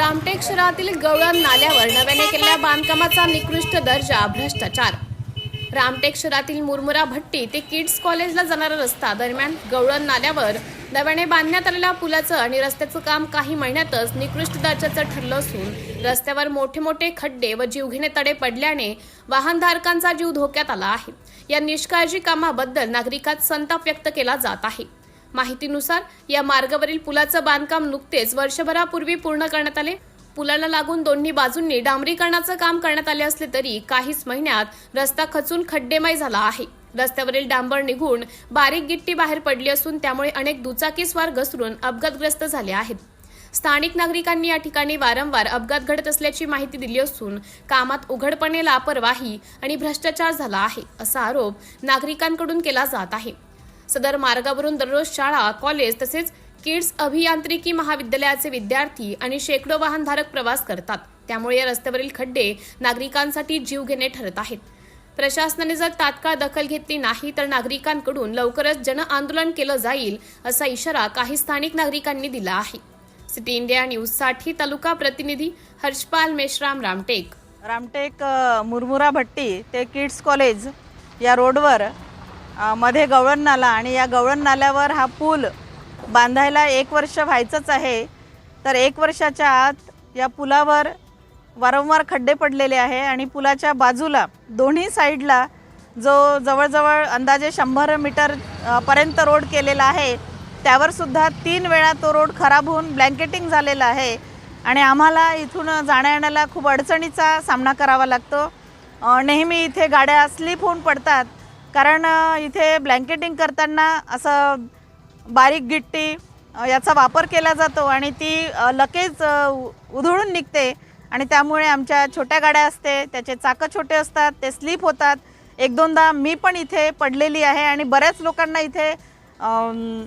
रामटेक शहरातील गवळण नाल्यावर नव्याने केलेल्या बांधकामाचा निकृष्ट दर्जा भ्रष्टाचार. रामटेक शहरातील मुरमुरा भट्टी ते किड्स कॉलेजला जाणारा रस्ता दरम्यान गवळण नाल्यावर नव्याने बांधण्यात आलेल्या पुलाचं आणि रस्त्याचं काम काही महिन्यातच निकृष्ट दर्जाचं ठरलं असून रस्त्यावर मोठे मोठे खड्डे व जीवघेणे तडे पडल्याने वाहनधारकांचा जीव धोक्यात आला आहे. या निष्काळजी कामाबद्दल नागरिकात संताप व्यक्त केला जात आहे. माहितीनुसार या मार्गावरील पुलाचं बांधकाम नुकतेच वर्षभरापूर्वी पूर्ण करण्यात आले. पुलाला लागून दोन्ही बाजूंनी डांबरीकरणाचं काम करण्यात आले असले तरी काहीच महिन्यात रस्ता खचून खड्डेमय झाला आहे. रस्त्यावरील डांबर निघून बारीक गिट्टी बाहेर पडली असून त्यामुळे अनेक दुचाकीस्वार घसरून अपघातग्रस्त झाले आहेत. स्थानिक नागरिकांनी या ठिकाणी वारंवार अपघात घडत असल्याची माहिती दिली असून कामात उघडपणे लापरवाही आणि भ्रष्टाचार झाला आहे असा आरोप नागरिकांकडून केला जात आहे. सदर मार्गावरून दररोज शाळा कॉलेज तसेच किड्स अभियांत्रिकी महाविद्यालयाचे विद्यार्थी आणि शेकडो वाहनधारक प्रवास करतात. त्यामुळे या रस्त्यावरील खड्डे नागरिकांसाठी जीवघेणे ठरत आहेत. प्रशासनाने जर तात्काळ दखल घेतली नाही तर नागरिकांकडून लवकरच जन आंदोलन केलं जाईल असा इशारा काही स्थानिक नागरिकांनी दिला आहे. सिटी इंडिया न्यूजसाठी तालुका प्रतिनिधी हर्षपाल मेश्राम रामटेक. रामटेक मुरमुरा भट्टी ते किड्स कॉलेज या रोडवर मध्ये गवळण नाला आणि या गवळण नाल्यावर हा पूल बांधायला एक वर्ष व्हायचंच आहे. तर एक वर्षाच्या आत या पुलावर वारंवार खड्डे पडलेले आहे आणि पुलाच्या बाजूला दोन्ही साईडला जो जवळजवळ अंदाजे शंभर मीटर पर्यंत रोड केलेला आहे त्यावर सुद्धा तीन वेळा तो रोड खराब होऊन ब्लँकेटिंग झालेला आहे आणि आम्हाला इथून जाण्या येण्याला खूप अडचणीचा सामना करावा लागतो. नेहमी इथे गाड्या स्लिप होऊन पडतात. कारण इथे ब्लँकेटिंग करताना असं बारीक गिट्टी याचा वापर केला जातो आणि ती लगेच उ- उधळून निघते आणि त्यामुळे आमच्या छोट्या गाड्या असते त्याचे चाकं छोटे असतात ते स्लिप होतात. एक दोनदा मी पण इथे पडलेली आहे आणि बऱ्याच लोकांना इथे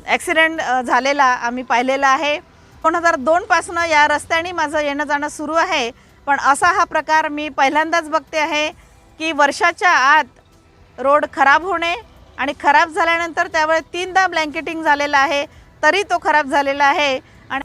ॲक्सिडेंट झालेला आम्ही पाहिलेला आहे. दोन हजार दोनपासनं या रस्त्याने माझं येणं जाणं सुरू आहे. पण असा हा प्रकार मी पहिल्यांदाच बघते आहे की वर्षाच्या आत रोड खराब होणे आणि खराब झाल्यानंतर त्यावेळी तीनदा ब्लँकेटिंग झालेलं आहे तरी तो खराब झालेला आहे. आणि